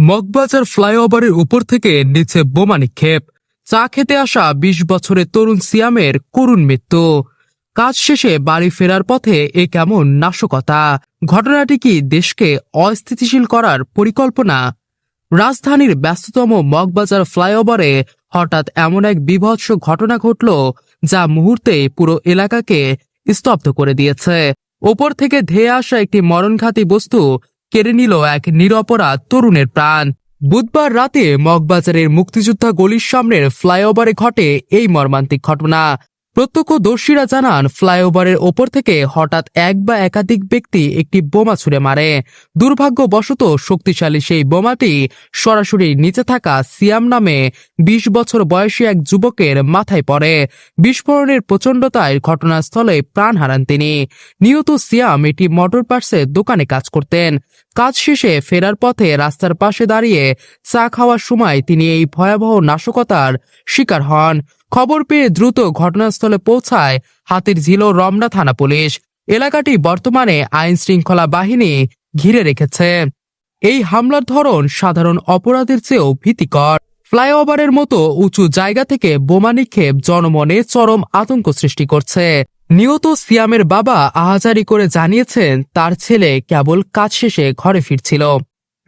মগবাজার ফ্লাইওভারের উপর থেকে নিচে বোমা নিক্ষেপ। চা খেতে আসা বিশ বছরের তরুণ সিয়ামের করুণ মৃত্যু। কাজ শেষে বাড়ি ফেরার পথে এ কেমন নাশকতা? ঘটনাটি কি দেশকে অস্থিতিশীল করার পরিকল্পনা? রাজধানীর ব্যস্ততম মগবাজার ফ্লাইওভারে হঠাৎ এমন এক বিভৎস ঘটনা ঘটল যা মুহূর্তে পুরো এলাকাকে স্তব্ধ করে দিয়েছে। ওপর থেকে ধেয়ে আসা একটি মরণঘাতী বস্তু কেড়ে নিল এক নিরপরাধ তরুণের প্রাণ। বুধবার রাতে মগবাজারের মুক্তিযোদ্ধা গলির সামনের ফ্লাইওভারে ঘটে এই মর্মান্তিক ঘটনা। প্রত্যক্ষদর্শীরা জানান, ফ্লাইওভারের ওপর থেকে হঠাৎ এক বা একাধিক ব্যক্তি একটি বোমা ছুড়ে মারে। দুর্ভাগ্যবশত শক্তিশালী সেই বোমাটি সরাসরি নিচে থাকা সিয়াম নামে বিশ বছর বয়সী এক যুবকের মাথায় পড়ে। বিস্ফোরণের প্রচণ্ডতায় ঘটনাস্থলে প্রাণ হারান তিনি। নিহত সিয়াম এটি মোটর পার্টসের দোকানে কাজ করতেন। কাজ শেষে ফেরার পথে রাস্তার পাশে দাঁড়িয়ে চা খাওয়ার সময় তিনি এই ভয়াবহ নাশকতার শিকার হন। খবর পেয়ে দ্রুত ঘটনাস্থলে পৌঁছায় হাতির ঝিল রমনা থানা পুলিশ। এলাকাটি বর্তমানে আইন শৃঙ্খলা বাহিনী ঘিরে রেখেছে। এই হামলার ধরন সাধারণ অপরাধের চেয়েও ভীতিকর। ফ্লাইওভারের মতো উঁচু জায়গা থেকে বোমা নিক্ষেপ জনমনে চরম আতঙ্ক সৃষ্টি করছে। নিহত সিয়ামের বাবা আহাজারি করে জানিয়েছেন তার ছেলে কেবল কাজ শেষে ঘরে ফিরছিল।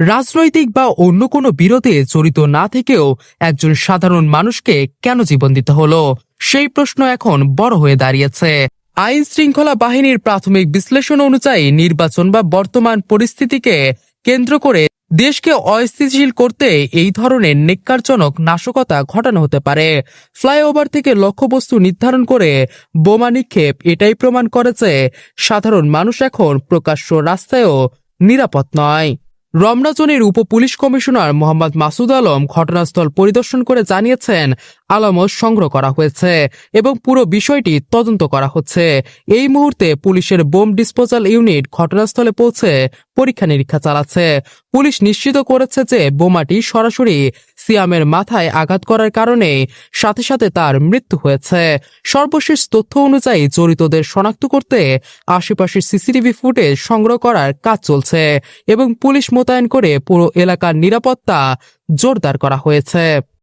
রাজনৈতিক বা অন্য কোনো বিরোধে জড়িত না থেকেও একজন সাধারণ মানুষকে কেন জীবন দিতে হলো? সেই প্রশ্ন এখন বড় হয়ে দাঁড়িয়েছে। আইন শৃঙ্খলা বাহিনীর প্রাথমিক বিশ্লেষণ অনুযায়ী নির্বাচন বা বর্তমান পরিস্থিতিকে কেন্দ্র করে দেশকে অস্থিতিশীল করতে এই ধরনের নেককারজনক নাশকতা ঘটানো হতে পারে। ফ্লাইওভার থেকে লক্ষ্যবস্তু নির্ধারণ করে বোমা নিক্ষেপ, এটাই প্রমাণ করেছে সাধারণ মানুষ এখন প্রকাশ্য রাস্তায়ও নিরাপদ নয়। রমনাজনের উপ পুলিশ কমিশনার মোহাম্মদ মাসুদ আলম ঘটনাস্থল পরিদর্শন করে জানিয়েছেন আলামত সংগ্রহ করা হয়েছে এবং পুরো বিষয়টি তদন্ত করা হচ্ছে। এই মুহূর্তে পুলিশের বোম ডিসপোজাল ইউনিট ঘটনাস্থলে পৌঁছে পরীক্ষা নিরীক্ষা চালাচ্ছে। পুলিশ নিশ্চিত করেছে যে বোমাটি সরাসরি সিয়ামের মাথায় আঘাত করার কারণে সাথে সাথে তার মৃত্যু হয়েছে। সর্বশেষ তথ্য অনুযায়ী জড়িতদের শনাক্ত করতে আশেপাশের সিসিটিভি ফুটেজ সংগ্রহ করার কাজ চলছে এবং পুলিশ মোতায়েন করে পুরো এলাকার নিরাপত্তা জোরদার করা হয়েছে।